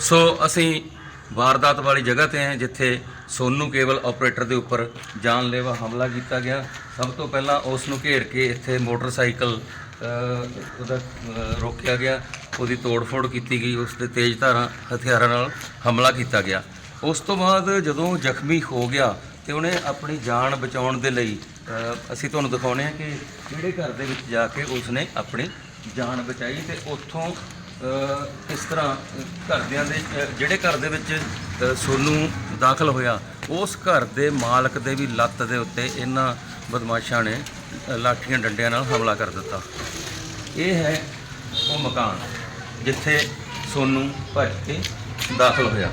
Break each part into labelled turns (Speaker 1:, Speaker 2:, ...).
Speaker 1: ਸੋ ਅਸੀਂ ਵਾਰਦਾਤ ਵਾਲੀ ਜਗ੍ਹਾ ਤੇ ਹਾਂ ਜਿੱਥੇ ਸੋਨੂ ਕੇਬਲ ਆਪਰੇਟਰ ਦੇ ਉੱਪਰ ਜਾਨਲੇਵਾ ਹਮਲਾ ਕੀਤਾ ਗਿਆ। ਸਭ ਤੋਂ ਪਹਿਲਾਂ ਉਸ ਨੂੰ ਘੇਰ ਕੇ ਇੱਥੇ ਮੋਟਰਸਾਈਕਲ ਉਹਦਾ ਰੋਕਿਆ ਗਿਆ। ਉਹਦੀ ਤੋੜ-ਫੋੜ ਕੀਤੀ ਗਈ। ਉਸ ਦੇ ਤੇਜ਼ ਧਾਰਾਂ, ਹਥਿਆਰਾਂ ਨਾਲ ਹਮਲਾ ਕੀਤਾ ਗਿਆ। ਉਸ ਤੋਂ ਬਾਅਦ ਜਦੋਂ ਜ਼ਖਮੀ ਹੋ ਗਿਆ ਤੇ ਉਹਨੇ ਆਪਣੀ ਜਾਨ ਬਚਾਉਣ ਦੇ ਲਈ ਅਸੀਂ ਤੁਹਾਨੂੰ ਦਿਖਾਉਂਦੇ ਹਾਂ ਕਿ ਕਿਹੜੇ ਘਰ ਦੇ ਵਿੱਚ ਜਾ ਕੇ ਉਸਨੇ ਆਪਣੀ ਜਾਨ ਬਚਾਈ ਤੇ ਉੱਥੋਂ ਇਸ ਤਰ੍ਹਾਂ ਘਰਦਿਆਂ ਦੇ ਜਿਹੜੇ ਘਰ ਦੇ ਵਿੱਚ ਅ, ਸੋਨੂੰ ਦਾਖਲ ਹੋਇਆ ਉਸ ਘਰ ਦੇ ਮਾਲਕ ਦੇ ਵੀ ਲੱਤ ਦੇ ਉੱਤੇ ਇਹਨਾਂ ਬਦਮਾਸ਼ਾਂ ਨੇ ਲਾਠੀਆਂ ਡੰਡਿਆਂ ਨਾਲ ਹਮਲਾ ਕਰ ਦਿੱਤਾ। ਇਹ ਹੈ ਉਹ ਮਕਾਨ ਜਿੱਥੇ ਸੋਨੂੰ ਭੱਜ ਕੇ ਦਾਖਲ ਹੋਇਆ।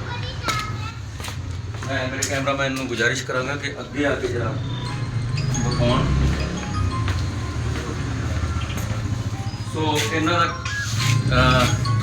Speaker 1: ਮੈਂ ਮੇਰੇ ਕੈਮਰਾਮੈਨ ਨੂੰ ਗੁਜ਼ਾਰਿਸ਼ ਕਰਾਂਗਾ ਕਿ ਅੱਗੇ ਆ ਕੇ ਜਰਾ ਦਿਖਾਉਣ ਸੋ ਇਹਨਾਂ ਦਾ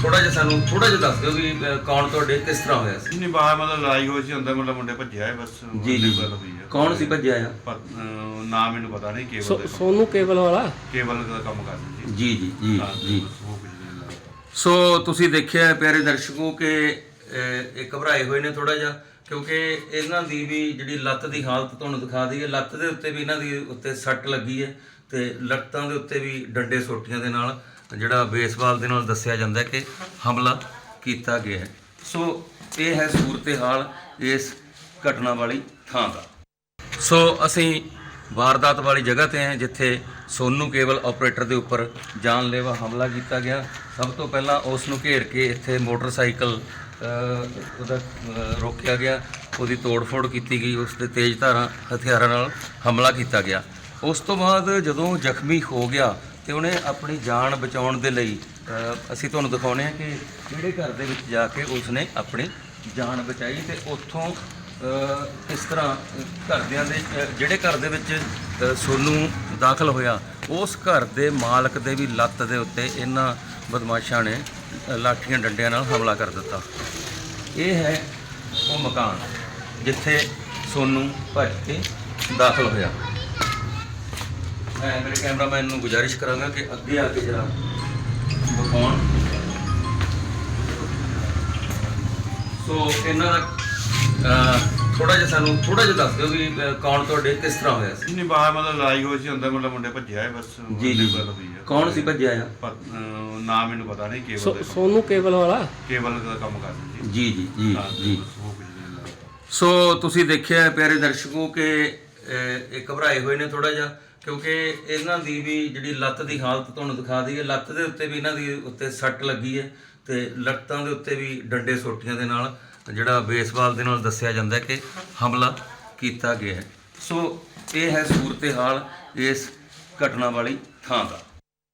Speaker 1: ਥੋੜਾ ਜਿਹਾ ਸਾਨੂੰ ਥੋੜਾ ਜਿਹਾ ਦੱਸ ਦਿਓ ਵੀ ਕੌਣ ਤੁਹਾਡੇ ਕਿਸ ਤਰ੍ਹਾਂ ਹੋਇਆ ਸੀ?
Speaker 2: ਨਹੀਂ ਬਾਹਰ ਮਤਲਬ ਲੜਾਈ ਹੋਈ ਸੀ ਅੰਦਰ ਮਤਲਬ ਮੁੰਡੇ ਭੱਜਿਆ ਹੈ ਬਸ
Speaker 1: ਜੀ ਜੀ
Speaker 2: ਉਹਦੀ ਗੱਲ ਹੋਈ ਹੈ
Speaker 1: ਕੌਣ ਸੀ ਭੱਜਿਆ ਆ?
Speaker 2: ਅਹ, ਨਾਮ ਮੈਨੂੰ ਪਤਾ ਨਹੀਂ ਕੇਵਲ
Speaker 3: ਸੋ-
Speaker 2: ਦੇ
Speaker 3: ਸੋਨੂੰ ਕੇਬਲ ਵਾਲਾ?
Speaker 2: ਕੇਵਲ ਦਾ ਕੰਮ ਕਰਦੇ ਸੀ।
Speaker 1: ਜੀ ਜੀ ਜੀ
Speaker 2: ਹਾਂ,
Speaker 1: ਜੀ।
Speaker 2: ਬਸ ਉਹ ਕੁਝ ਨਹੀਂ ਲੱਗਦਾ
Speaker 1: ਸੋ ਤੁਸੀਂ ਦੇਖਿਆ ਹੈ ਪਿਆਰੇ ਦਰਸ਼ਕੋ ਕਿ ਅਹ, ਇਹ ਘਬਰਾਏ ਹੋਏ ਨੇ ਥੋੜਾ ਜਿਹਾ ਕਿਉਂਕਿ ਇਹਨਾਂ ਦੀ ਵੀ ਜਿਹੜੀ ਲੱਤ ਦੀ ਹਾਲਤ ਤੁਹਾਨੂੰ ਦਿਖਾ ਦਈਏ ਲੱਤ ਦੇ ਉੱਤੇ ਵੀ ਇਹਨਾਂ ਦੀ ਉੱਤੇ ਸੱਟ ਲੱਗੀ ਹੈ ਤੇ ਲੱਤਾਂ ਦੇ ਉੱਤੇ ਵੀ ਡੰਡੇ ਸੋਟੀਆਂ ਦੇ ਨਾਲ। ਜਿਹੜਾ ਬੇਸਬਾਲ ਦੇ ਨਾਲ ਦੱਸਿਆ ਜਾਂਦਾ ਕਿ ਹਮਲਾ ਕੀਤਾ ਗਿਆ ਹੈ। ਸੋ ਇਹ ਹੈ ਸੂਰਤ-ਏ-ਹਾਲ ਇਸ ਘਟਨਾ ਵਾਲੀ ਥਾਂ ਦਾ। ਸੋ ਅਸੀਂ ਵਾਰਦਾਤ ਵਾਲੀ ਜਗ੍ਹਾ ਤੇ ਹਾਂ ਜਿੱਥੇ ਸੋਨੂ ਕੇਬਲ ਆਪਰੇਟਰ ਦੇ ਉੱਪਰ ਜਾਨਲੇਵਾ ਹਮਲਾ ਕੀਤਾ ਗਿਆ। ਸਭ ਤੋਂ ਪਹਿਲਾਂ ਉਸ ਨੂੰ ਘੇਰ ਕੇ ਇੱਥੇ ਮੋਟਰਸਾਈਕਲ ਉਹਦਾ ਰੋਕਿਆ ਗਿਆ। ਉਹਦੀ ਤੋੜ-ਫੋੜ ਕੀਤੀ ਗਈ। ਉਸ 'ਤੇ ਤੇਜ਼ ਧਾਰਾਂ, ਹਥਿਆਰਾਂ ਨਾਲ ਹਮਲਾ ਕੀਤਾ ਗਿਆ। ਉਸ ਤੋਂ ਬਾਅਦ ਜਦੋਂ ਜ਼ਖਮੀ ਹੋ ਗਿਆ ਤੇ ਉਹਨੇ ਆਪਣੀ ਜਾਨ ਬਚਾਉਣ ਦੇ ਲਈ ਅਸੀਂ ਤੁਹਾਨੂੰ ਦਿਖਾਉਂਦੇ ਹਾਂ ਕਿ ਕਿਹੜੇ ਘਰ ਦੇ ਵਿੱਚ ਜਾ ਕੇ ਉਸਨੇ ਆਪਣੀ ਜਾਨ ਬਚਾਈ ਤੇ ਉੱਥੋਂ ਅ, ਇਸ ਤਰ੍ਹਾਂ ਘਰਦਿਆਂ ਦੇ ਜਿਹੜੇ ਘਰ ਦੇ ਵਿੱਚ ਅ, ਸੋਨੂੰ ਦਾਖਲ ਹੋਇਆ ਉਸ ਘਰ ਦੇ ਮਾਲਕ ਦੇ ਵੀ ਲੱਤ ਦੇ ਉੱਤੇ ਇਹਨਾਂ ਬਦਮਾਸ਼ਾਂ ਨੇ ਲਾਠੀਆਂ ਡੰਡਿਆਂ ਨਾਲ ਹਮਲਾ ਕਰ ਦਿੱਤਾ। ਇਹ ਹੈ ਉਹ ਮਕਾਨ ਜਿੱਥੇ ਸੋਨੂੰ ਭੱਜ ਕੇ ਦਾਖਲ ਹੋਇਆ। ਮੈਂ ਮੇਰੇ ਕੈਮਰਾਮੈਨ ਨੂੰ ਗੁਜ਼ਾਰਿਸ਼ ਕਰਾਂਗਾ ਕਿ ਅੱਗੇ ਆ ਕੇ ਜਰਾ ਦਿਖਾਉਣ ਸੋ ਇਹਨਾਂ ਦਾ ਥੋੜਾ ਜਿਹਾ ਸਾਨੂੰ ਥੋੜਾ ਜਿਹਾ ਦੱਸ ਦਿਓ ਵੀ ਅਹ, ਕੌਣ ਤੁਹਾਡੇ ਕਿਸ ਤਰ੍ਹਾਂ ਹੋਇਆ ਸੀ?
Speaker 2: ਨਹੀਂ ਬਾਹਰ ਮਤਲਬ ਲੜਾਈ ਹੋਈ ਸੀ ਅੰਦਰ ਮਤਲਬ ਮੁੰਡੇ ਭੱਜਿਆ ਹੈ ਬਸ
Speaker 1: ਜੀ ਜੀ।
Speaker 2: ਗੱਲ ਹੋਈ ਹੈ।
Speaker 1: ਕੌਣ ਸੀ ਭੱਜਿਆ ਆ?
Speaker 2: ਪਰ, ਅਹ, ਨਾਮ ਮੈਨੂੰ ਪਤਾ ਨਹੀਂ ਕੇਵਲ
Speaker 3: ਸੋ-
Speaker 2: ਦੇ
Speaker 3: ਸੋਨੂੰ ਕੇਬਲ ਵਾਲਾ?
Speaker 2: ਕੇਵਲ ਦਾ ਕੰਮ ਕਰਦੇ ਸੀ।
Speaker 1: ਜੀ ਜੀ ਜੀ ਜੀ।
Speaker 2: ਬਸ ਉਹ ਕੁਝ ਨਹੀਂ ਲੱਗਦਾ
Speaker 1: ਸੋ ਤੁਸੀਂ ਦੇਖਿਆ ਹੈ ਪਿਆਰੇ ਦਰਸ਼ਕੋ ਕਿ ਅਹ, ਇਹ ਘਬਰਾਏ ਹੋਏ ਨੇ ਥੋੜਾ ਜਿਹਾ। ਕਿਉਂਕਿ ਇਹਨਾਂ ਦੀ ਵੀ ਜਿਹੜੀ ਲੱਤ ਦੀ ਹਾਲਤ ਤੁਹਾਨੂੰ ਦਿਖਾ ਦਈਏ, ਲੱਤ ਦੇ ਉੱਤੇ ਵੀ ਇਹਨਾਂ ਦੀ ਉੱਤੇ ਸੱਟ ਲੱਗੀ ਹੈ ਤੇ ਲੱਤਾਂ ਦੇ ਉੱਤੇ ਵੀ ਡੰਡੇ ਸੋਟੀਆਂ ਦੇ ਨਾਲ ਜਿਹੜਾ ਬੇਸਬਾਲ ਦੇ ਨਾਲ ਦੱਸਿਆ ਜਾਂਦਾ ਹੈ ਕਿ ਹਮਲਾ ਕੀਤਾ ਗਿਆ ਹੈ। ਸੋ ਇਹ ਹੈ ਸੂਰਤ ਹਾਲ ਇਸ ਘਟਨਾ ਵਾਲੀ ਥਾਂ ਦਾ।